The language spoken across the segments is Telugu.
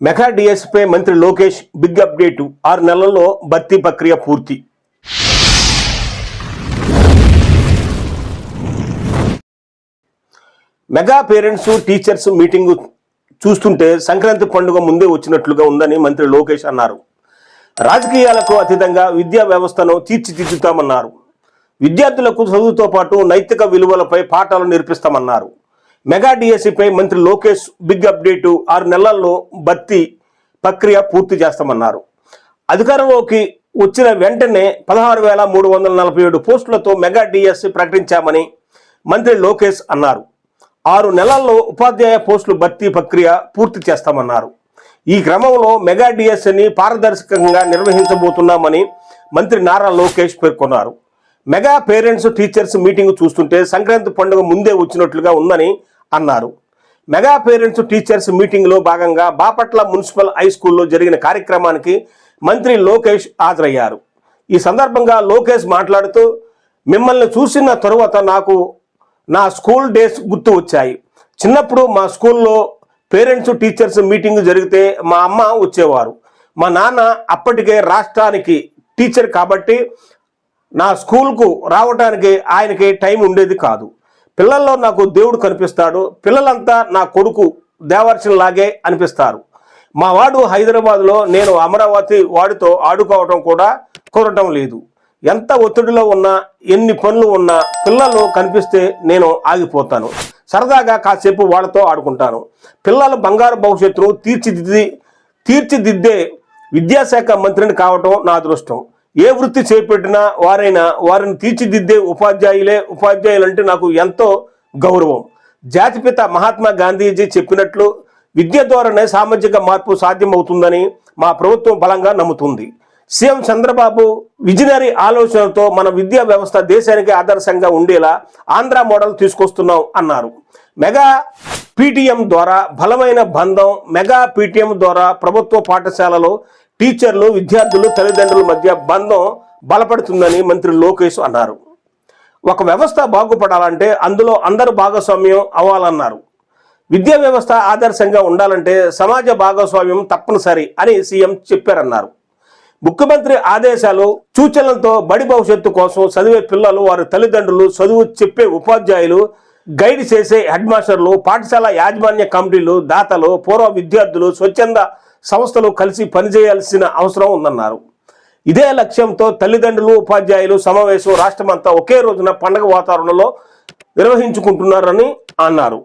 మెగా డిఎస్పై మంత్రి లోకేష్ బిగ్ అప్డేటు ఆరు నెలల్లో భర్తీ ప్రక్రియ పూర్తి. మెగా పేరెంట్స్ టీచర్స్ మీటింగ్ చూస్తుంటే సంక్రాంతి పండుగ ముందే వచ్చినట్లుగా ఉందని మంత్రి లోకేష్ అన్నారు. రాజకీయాలకు అతీతంగా విద్యా వ్యవస్థను తీర్చిదిద్దుతామన్నారు. విద్యార్థులకు చదువుతో పాటు నైతిక విలువలపై పాఠాలు నేర్పిస్తామన్నారు. మెగా డిఎస్సిపై మంత్రి లోకేష్ బిగ్ అప్డేటు ఆరు నెలల్లో భర్తీ ప్రక్రియ పూర్తి చేస్తామన్నారు. అధికారంలోకి వచ్చిన వెంటనే పదహారు వేల మూడు వందల నలభై ఏడు పోస్టులతో మెగా డిఎస్సి ప్రకటించామని మంత్రి లోకేష్ అన్నారు. ఆరు నెలల్లో ఉపాధ్యాయ పోస్టులు భర్తీ ప్రక్రియ పూర్తి చేస్తామన్నారు. ఈ క్రమంలో మెగా డిఎస్సిని పారదర్శకంగా నిర్వహించబోతున్నామని మంత్రి నారా లోకేష్ పేర్కొన్నారు. మెగా పేరెంట్స్ టీచర్స్ మీటింగ్ చూస్తుంటే సంక్రాంతి పండుగ ముందే వచ్చినట్లుగా ఉందని అన్నారు. మెగా పేరెంట్స్ టీచర్స్ మీటింగ్లో భాగంగా బాపట్ల మున్సిపల్ హై స్కూల్లో జరిగిన కార్యక్రమానికి మంత్రి లోకేష్ హాజరయ్యారు. ఈ సందర్భంగా లోకేష్ మాట్లాడుతూ మిమ్మల్ని చూసిన తరువాత నాకు నా స్కూల్ డేస్ గుర్తు వచ్చాయి. చిన్నప్పుడు మా స్కూల్లో పేరెంట్స్ టీచర్స్ మీటింగ్ జరిగితే మా అమ్మ వచ్చేవారు. మా నాన్న అప్పటికే రాష్ట్రానికి టీచర్ కాబట్టి నా స్కూల్కు రావడానికి ఆయనకి టైం ఉండేది కాదు. పిల్లల్లో నాకు దేవుడు కనిపిస్తాడు పిల్లలంతా నా కొడుకు దేవర్షన్లాగే అనిపిస్తారు. మా వాడు హైదరాబాద్లో నేను అమరావతి వాడితో ఆడుకోవటం కూడా కోరటం లేదు. ఎంత ఒత్తిడిలో ఉన్నా ఎన్ని పనులు ఉన్నా పిల్లలు కనిపిస్తే నేను ఆగిపోతాను. సరదాగా కాసేపు వాళ్ళతో ఆడుకుంటాను. పిల్లలు బంగారు భవిష్యత్తును తీర్చిదిద్ది తీర్చిదిద్దే విద్యాశాఖ మంత్రిని కావటం నా అదృష్టం. ఏ వృత్తి చేపట్టినా వారైనా వారిని తీర్చిదిద్దే ఉపాధ్యాయులే ఉపాధ్యాయులంటే నాకు ఎంతో గౌరవం. జాతిపిత మహాత్మా గాంధీజీ చెప్పినట్లు విద్య ద్వారానే సామాజిక మార్పు సాధ్యమవుతుందని మా ప్రభుత్వం బలంగా నమ్ముతుంది. సీఎం చంద్రబాబు విజనరీ ఆలోచనలతో మన విద్యా వ్యవస్థ దేశానికి ఆదర్శంగా ఉండేలా ఆంధ్ర మోడల్ తీసుకొస్తున్నాం అన్నారు. మెగా పీటీఎం ద్వారా బలమైన బంధం మెగా పీటీఎం ద్వారా ప్రభుత్వ పాఠశాలలో టీచర్లు విద్యార్థులు తల్లిదండ్రుల మధ్య బంధం బలపడుతుందని మంత్రి లోకేష్ అన్నారు. ఒక వ్యవస్థ బాగుపడాలంటే అందులో అందరూ భాగస్వామ్యం అవ్వాలన్నారు. విద్యా వ్యవస్థ ఆదర్శంగా ఉండాలంటే సమాజ భాగస్వామ్యం తప్పనిసరి అని సీఎం చెప్పారన్నారు. ముఖ్యమంత్రి ఆదేశాలు సూచనలతో బడి భవిష్యత్తు కోసం చదివే పిల్లలు వారి తల్లిదండ్రులు చదువు చెప్పే ఉపాధ్యాయులు గైడ్ చేసే హెడ్ మాస్టర్లు పాఠశాల యాజమాన్య కమిటీలు దాతలు పూర్వ విద్యార్థులు స్వచ్ఛంద సంస్థలు కలిసి పనిచేయాల్సిన అవసరం ఉందన్నారు. ఇదే లక్ష్యంతో తల్లిదండ్రులు ఉపాధ్యాయులు సమావేశం రాష్ట్రమంతా ఒకే రోజున పండగ వాతావరణంలో నిర్వహించుకుంటున్నారని అన్నారు.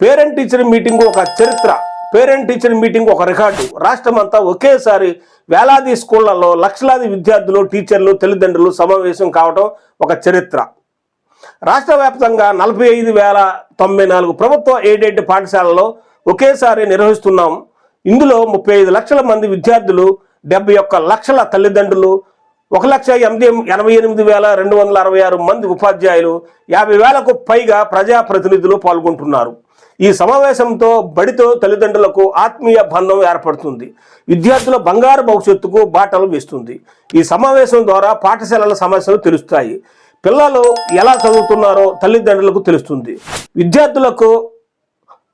పేరెంట్ టీచర్ మీటింగ్ ఒక చరిత్ర పేరెంట్ టీచర్ మీటింగ్ ఒక రికార్డు. రాష్ట్రమంతా ఒకేసారి వేలాది స్కూళ్ళలో లక్షలాది విద్యార్థులు టీచర్లు తల్లిదండ్రులు సమావేశం కావడం ఒక చరిత్ర. రాష్ట్ర వ్యాప్తంగా నలభై ఐదు వేల తొంభై నాలుగు ప్రభుత్వ ఎయిడెడ్ పాఠశాలలో ఒకేసారి నిర్వహిస్తున్నాం. ఇందులో ముప్పై ఐదు లక్షల మంది విద్యార్థులు డెబ్బై ఒక్క లక్షల తల్లిదండ్రులు ఒక లక్ష ఎనిమిది ఎనభై ఎనిమిది వేల రెండు వందల అరవై ఆరు మంది ఉపాధ్యాయులు యాభై వేలకు పైగా ప్రజాప్రతినిధులు పాల్గొంటున్నారు. ఈ సమావేశంతో బడితో తల్లిదండ్రులకు ఆత్మీయ బంధం ఏర్పడుతుంది. విద్యార్థుల బంగారు భవిష్యత్తుకు బాటలు వేస్తుంది. ఈ సమావేశం ద్వారా పాఠశాలల సమస్యలు తెలుస్తాయి. పిల్లలు ఎలా చదువుతున్నారో తల్లిదండ్రులకు తెలుస్తుంది. విద్యార్థులకు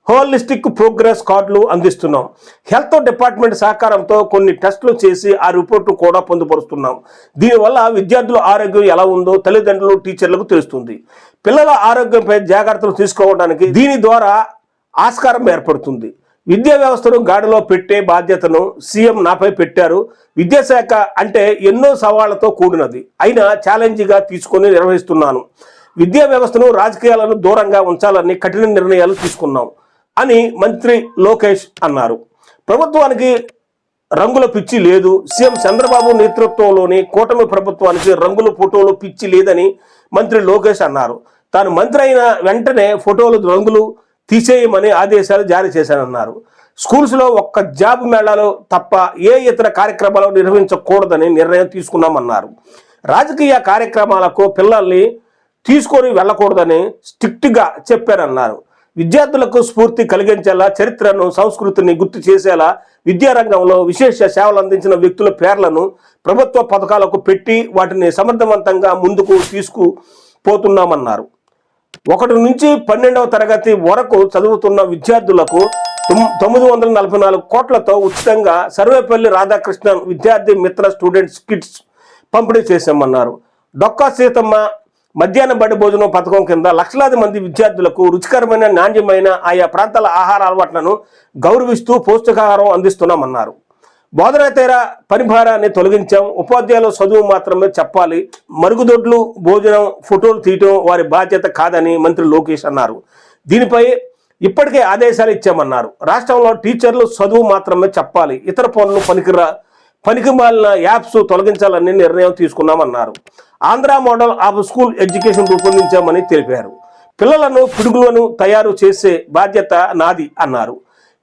హోలిస్టిక్ ప్రోగ్రెస్ కార్డులు అందిస్తున్నాం. హెల్త్ డిపార్ట్మెంట్ సహకారంతో కొన్ని టెస్టులు చేసి ఆ రిపోర్టు కూడా పొందుపరుస్తున్నాం. దీనివల్ల విద్యార్థుల ఆరోగ్యం ఎలా ఉందో తల్లిదండ్రులు టీచర్లకు తెలుస్తుంది. పిల్లల ఆరోగ్యంపై జాగ్రత్తలు తీసుకోవడానికి దీని ద్వారా ఆస్కారం ఏర్పడుతుంది. విద్యా వ్యవస్థను గాడిలో పెట్టే బాధ్యతను సీఎం నాపై పెట్టారు. విద్యాశాఖ అంటే ఎన్నో సవాళ్ళతో కూడినది. అయినా ఛాలెంజ్గా తీసుకొని నిర్వహిస్తున్నాను. విద్యా వ్యవస్థను రాజకీయాలను దూరంగా ఉంచాలని కఠిన నిర్ణయాలు తీసుకున్నాం. అని మంత్రి లోకేష్ అన్నారు. ప్రభుత్వానికి రంగుల పిచ్చి లేదు. సీఎం చంద్రబాబు నేతృత్వంలోని కూటమి ప్రభుత్వానికి రంగుల ఫోటోలు పిచ్చి లేదని మంత్రి లోకేష్ అన్నారు. తాను మంత్రి అయిన వెంటనే ఫోటోలు రంగులు తీసేయమని ఆదేశాలు జారీ చేశానన్నారు. స్కూల్స్లో ఒక్క జాబ్ మేళాలు తప్ప ఏ ఇతర కార్యక్రమాలు నిర్వహించకూడదని నిర్ణయం తీసుకున్నామన్నారు. రాజకీయ కార్యక్రమాలకు పిల్లల్ని తీసుకొని వెళ్ళకూడదని స్ట్రిక్ట్గా చెప్పారన్నారు విద్యార్థులకు స్ఫూర్తి కలిగించేలా చరిత్రను సంస్కృతిని గుర్తు చేసేలా విద్యారంగంలో విశేష సేవలు అందించిన వ్యక్తుల పేర్లను ప్రభుత్వ పథకాలకు పెట్టి వాటిని సమర్థవంతంగా ముందుకు తీసుకుపోతున్నామన్నారు. ఒకటి నుంచి పన్నెండవ తరగతి వరకు చదువుతున్న విద్యార్థులకు తొమ్మిది వందల నలభై నాలుగు కోట్లతో ఉచితంగా సర్వేపల్లి రాధాకృష్ణన్ విద్యార్థి మిత్ర స్టూడెంట్స్ కిట్స్ పంపిణీ చేశామన్నారు. డొక్కా సీతమ్మ మధ్యాహ్న బడి భోజనం పథకం కింద లక్షలాది మంది విద్యార్థులకు రుచికరమైన నాణ్యమైన ఆయా ప్రాంతాల ఆహార అలవాట్లను గౌరవిస్తూ పౌష్టికాహారం అందిస్తున్నామన్నారు. బోధనేతర పరిభారాన్ని తొలగించాం. ఉపాధ్యాయులు చదువు మాత్రమే చెప్పాలి. మరుగుదొడ్లు భోజనం ఫోటోలు తీయటం వారి బాధ్యత కాదని మంత్రి లోకేష్ అన్నారు. దీనిపై ఇప్పటికే ఆదేశాలు ఇచ్చామన్నారు. రాష్ట్రంలో టీచర్లు చదువు మాత్రమే చెప్పాలి. ఇతర పనులు పనికిరా పనికిమాలిన యాప్స్ తొలగించాలని నిర్ణయం తీసుకున్నామన్నారు. Andhra model of school education రూపొందించామని తెలిపారు. పిల్లలను పిడుగులను తయారు చేసే బాధ్యత నాది అన్నారు.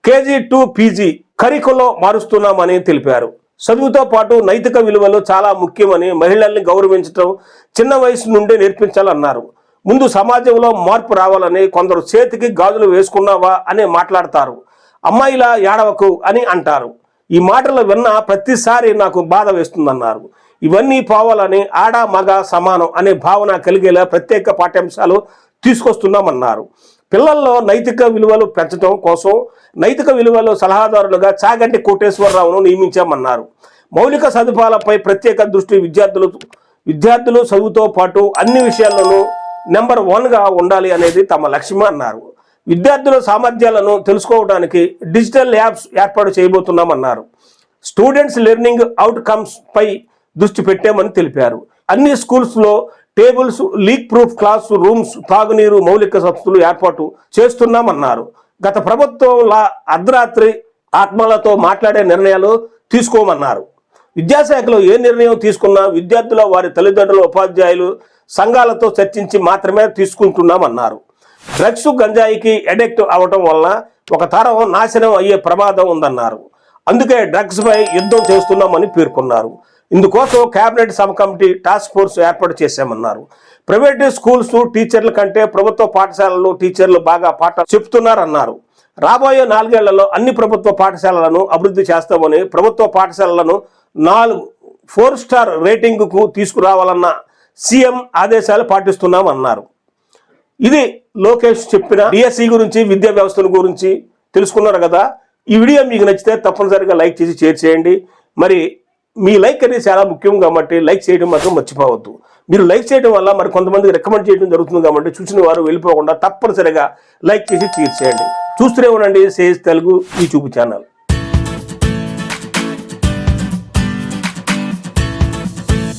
కేజీ టు పీజీ కరికులో మారుస్తున్నామని తెలిపారు. చదువుతో పాటు నైతిక విలువలు చాలా ముఖ్యమని మహిళల్ని గౌరవించడం చిన్న వయసు నుండే నేర్పించాలన్నారు. ముందు సమాజంలో మార్పు రావాలని కొందరు చేతికి గాజులు వేసుకున్నావా అని మాట్లాడతారు. అమ్మాయిలా ఏడవకు అని అంటారు. ఈ మాటలు విన్న ప్రతిసారి నాకు బాధ వేస్తుందన్నారు. ఇవన్నీ పోవాలని ఆడ మగ సమానం అనే భావన కలిగేలా ప్రత్యేక పాఠ్యాంశాలు తీసుకొస్తున్నామన్నారు. పిల్లల్లో నైతిక విలువలు పెంచడం కోసం నైతిక విలువలు సలహాదారులుగా చాగంటి కోటేశ్వరరావును నియమించామన్నారు. మౌలిక సదుపాయాలపై ప్రత్యేక దృష్టి విద్యార్థులు విద్యార్థులు చదువుతో పాటు అన్ని విషయాల్లోనూ నెంబర్ వన్గా ఉండాలి అనేది తమ లక్ష్యం అన్నారు. విద్యార్థుల సామర్థ్యాలను తెలుసుకోవడానికి డిజిటల్ యాప్స్ ఏర్పాటు చేయబోతున్నామన్నారు. స్టూడెంట్స్ లెర్నింగ్ అవుట్కమ్స్ పై దృష్టి పెట్టామని తెలిపారు. అన్ని స్కూల్స్లో tables leak proof classrooms తాగునీరు మౌలిక వసతులు ఏర్పాటు చేస్తున్నామన్నారు. గత ప్రభుత్వం లా అర్ధరాత్రి ఆత్మలతో మాట్లాడే నిర్ణయాలు తీసుకోమన్నారు. విద్యాశాఖలో ఏ నిర్ణయం తీసుకున్నా విద్యార్థుల వారి తల్లిదండ్రుల ఉపాధ్యాయులు సంఘాలతో చర్చించి మాత్రమే తీసుకుంటున్నామన్నారు. డ్రగ్స్ గంజాయికి అడిక్ట్ అవటం వల్ల ఒక తరం నాశనం అయ్యే ప్రమాదం ఉందన్నారు. అందుకే డ్రగ్స్ పై యుద్ధం చేస్తున్నామని పేర్కొన్నారు. ఇందుకోసం cabinet sub committee task force ఏర్పాటు చేశామన్నారు. ప్రైవేట్ స్కూల్స్ టీచర్ల కంటే ప్రభుత్వ పాఠశాలలు టీచర్లు బాగా పాఠ చెప్తున్నారన్నారు. రాబోయే నాలుగేళ్ళలో అన్ని ప్రభుత్వ పాఠశాలలను అభివృద్ధి చేస్తామని ప్రభుత్వ పాఠశాలలను నాలుగు ఫోర్ స్టార్ రేటింగ్కు తీసుకురావాలన్న సీఎం ఆదేశాలు పాటిస్తున్నామన్నారు. ఇది లోకేష్ చెప్పిన డిఎస్సి గురించి విద్యా వ్యవస్థల గురించి తెలుసుకున్నారు కదా. ఈ వీడియో మీకు నచ్చితే తప్పనిసరిగా లైక్ చేసి షేర్ చేయండి. మరి మీ లైక్ అనేది చాలా ముఖ్యం కాబట్టి లైక్ చేయడం మాత్రం మర్చిపోవద్దు. మీరు లైక్ చేయడం వల్ల మరి కొంతమందికి రికమెండ్ చేయడం జరుగుతుంది కాబట్టి చూసిన వారు వెళ్ళిపోకుండా తప్పనిసరిగా లైక్ చేసి షేర్ చేయండి. చూస్తూనే ఉండండి. Sage Telugu YouTube channel.